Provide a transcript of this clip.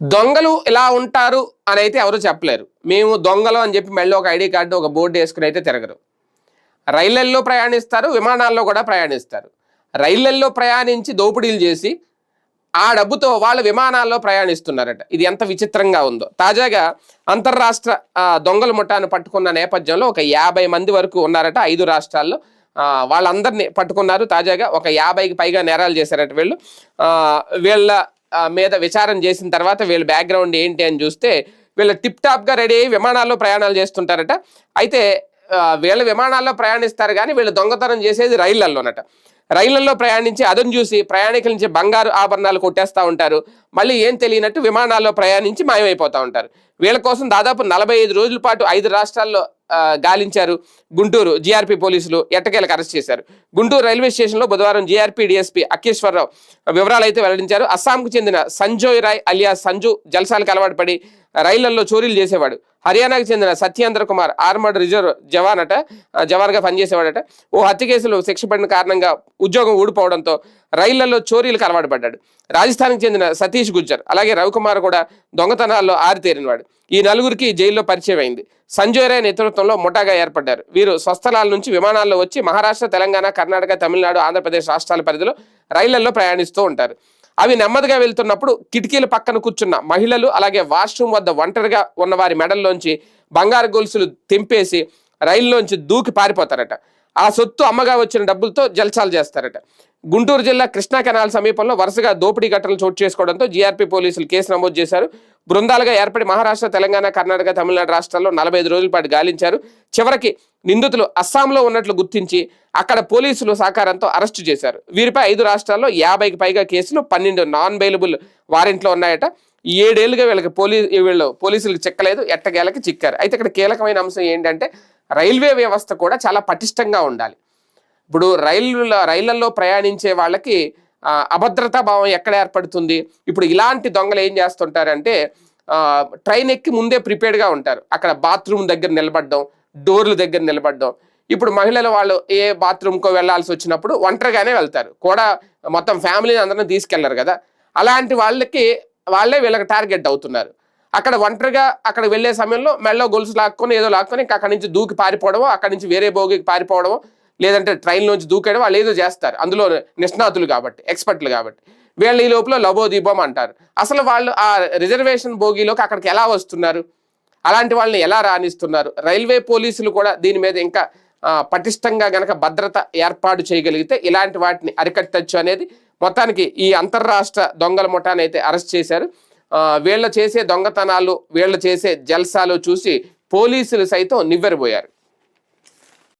దొంగలు ఇలా ఉంటారు అని అయితే ఎవరు చెప్పలేరు. మేము దొంగలు అని చెప్పి మళ్ళీ ఒక ఐడి కార్డు ఒక బోర్డు వేసుకుని అయితే తిరగరు. రైళ్ళల్లో ప్రయాణిస్తారు విమానాల్లో కూడా ప్రయాణిస్తారు. రైళ్ళల్లో ప్రయాణించి దోపిడీలు చేసి ఆ డబ్బుతో వాళ్ళు విమానాల్లో ప్రయాణిస్తున్నారట. ఇది ఎంత విచిత్రంగా ఉందో. తాజాగా అంతర్రాష్ట్ర దొంగలు దొంగల ముఠాను పట్టుకున్న నేపథ్యంలో ఒక యాభై మంది వరకు ఉన్నారట ఐదు రాష్ట్రాల్లో. వాళ్ళందరినీ పట్టుకున్నారు. తాజాగా ఒక యాభైకి పైగా నేరాలు చేశారట వీళ్ళు. వీళ్ళ మీద విచారం చేసిన తర్వాత వీళ్ళ బ్యాక్గ్రౌండ్ ఏంటి అని చూస్తే వీళ్ళు టిప్ టాప్గా రెడీ అయ్యి విమానాల్లో ప్రయాణాలు చేస్తుంటారట. అయితే వీళ్ళ విమానాల్లో ప్రయాణిస్తారు కానీ వీళ్ళు దొంగతనం చేసేది రైళ్ళలోనట రైళ్ళలో ప్రయాణించి అదను చూసి ప్రయాణికుల నుంచి బంగారు ఆభరణాలు కొట్టేస్తూ ఉంటారు. మళ్ళీ ఏం తెలియనట్టు విమానాల్లో ప్రయాణించి మాయమైపోతూ ఉంటారు. వీళ్ళ కోసం దాదాపు నలభై ఐదు రోజుల పాటు ఐదు రాష్ట్రాల్లో గాలించారు గుంటూరు జీఆర్పీ పోలీసులు. ఎట్టకేలకు అరెస్ట్ చేశారు. గుంటూరు రైల్వే స్టేషన్లో బుధవారం జీఆర్పీ డిఎస్పీ అఖిలేశ్వరరావు వివరాలు అయితే వెల్లడించారు. అస్సాంకు చెందిన సంజోయ్ రాయ్ అలియా సంజు జల్సాలకు అలవాటు పడి రైళ్ళలో చోరీలు చేసేవాడు. హర్యానాకు చెందిన సత్యేంద్ర కుమార్ ఆర్మర్డ్ రిజర్వ్ జవాన్ అట జవాన్గా పనిచేసేవాడట. ఓ హత్య కేసులో శిక్ష పడిన కారణంగా ఉద్యోగం ఊడిపోవడంతో రైళ్ళలో చోరీలకు అలవాటు పడ్డాడు. రాజస్థాన్కి చెందిన సతీష్ గుజ్జర్ అలాగే రవికుమార్ కూడా దొంగతనాల్లో ఆరితేరినవాడు. ఈ నలుగురికి జైల్లో పరిచయం అయింది. సంజయ్ రాయ్ నేతృత్వంలో ముఠాగా ఏర్పడ్డారు. వీరు స్వస్థలాల నుంచి విమానాల్లో వచ్చి మహారాష్ట్ర తెలంగాణ కర్ణాటక తమిళనాడు ఆంధ్రప్రదేశ్ రాష్ట్రాల పరిధిలో రైళ్ళలో ప్రయాణిస్తూ ఉంటారు. అవి నెమ్మదిగా వెళ్తున్నప్పుడు కిటికీల పక్కన కూర్చున్న మహిళలు అలాగే వాష్రూమ్ వద్ద ఒంటరిగా ఉన్న వారి మెడల్లోంచి బంగారు గొలుసులు తెంపేసి రైల్లోంచి దూకి పారిపోతారట. ఆ సొత్తు అమ్మగా వచ్చిన డబ్బులతో జల్సాలు చేస్తారట. గుంటూరు జిల్లా కృష్ణా కెనాల్ సమీపంలో వరుసగా దోపిడీ ఘటనలు చోటు చేసుకోవడంతో జీఆర్పీ పోలీసులు కేసు నమోదు చేశారు. బృందాలుగా ఏర్పడి మహారాష్ట్ర తెలంగాణ కర్ణాటక తమిళనాడు రాష్ట్రాల్లో నలభై ఐదు రోజుల పాటు గాలించారు. చివరికి నిందితులు అస్సాంలో ఉన్నట్లు గుర్తించి అక్కడ పోలీసులు సహకారంతో అరెస్టు చేశారు. వీరిపై ఐదు రాష్ట్రాల్లో యాభైకి పైగా కేసులు పన్నెండు నాన్ బెయిలబుల్ వారెంట్లో ఉన్నాయట. ఏడేళ్ళుగా వీళ్ళకి పోలీ వీళ్ళు పోలీసులకు చిక్కలేదు ఎట్టగేలకి చిక్కారు. అయితే ఇక్కడ కీలకమైన అంశం ఏంటంటే రైల్వే వ్యవస్థ కూడా చాలా పటిష్టంగా ఉండాలి. ఇప్పుడు రైళ్ళ రైళ్ళలో ప్రయాణించే వాళ్ళకి అభద్రతా భావం ఎక్కడ ఏర్పడుతుంది? ఇప్పుడు ఇలాంటి దొంగలు ఏం చేస్తుంటారంటే ట్రైన్ ఎక్కి ముందే ప్రిపేర్డ్గా ఉంటారు. అక్కడ బాత్రూమ్ దగ్గర నిలబడడం డోర్ల దగ్గర నిలబడడం. ఇప్పుడు మహిళలు వాళ్ళు ఏ బాత్రూమ్కో వెళ్ళాల్సి వచ్చినప్పుడు ఒంటరిగానే వెళ్తారు. కూడా మొత్తం ఫ్యామిలీని అందరం తీసుకెళ్ళరు కదా. అలాంటి వాళ్ళకి వాళ్ళే వీళ్ళకి టార్గెట్ అవుతున్నారు. అక్కడ ఒంటరిగా అక్కడ వెళ్ళే సమయంలో మెళ్ళో గొలుసు లాక్కొని ఏదో లాక్కొని ఇంకా అక్కడి నుంచి దూకి పారిపోవడమో అక్కడి నుంచి వేరే భోగికి పారిపోవడమో లేదంటే ట్రైన్ నుంచి దూకేయడం వాళ్ళు ఏదో చేస్తారు. అందులో నిష్ణాతులు కాబట్టి ఎక్స్పర్ట్లు కాబట్టి. వీళ్ళు ఈ లోపల లబోదీపం అంటారు. అసలు వాళ్ళు ఆ రిజర్వేషన్ భోగిలోకి అక్కడికి ఎలా వస్తున్నారు? అలాంటి వాళ్ళని ఎలా రాణిస్తున్నారు? రైల్వే పోలీసులు కూడా దీని మీద ఇంకా పటిష్టంగా గనక భద్రత ఏర్పాటు చేయగలిగితే ఇలాంటి వాటిని అరికట్టచ్చు అనేది మొత్తానికి ఈ అంతర్రాష్ట్ర దొంగల ముఠాన్ని అయితే అరెస్ట్ చేశారు. వీళ్ళు చేసే దొంగతనాలు వీళ్ళు చేసే జల్సాలు చూసి పోలీసులు సైతం నివ్వెరబోయారు.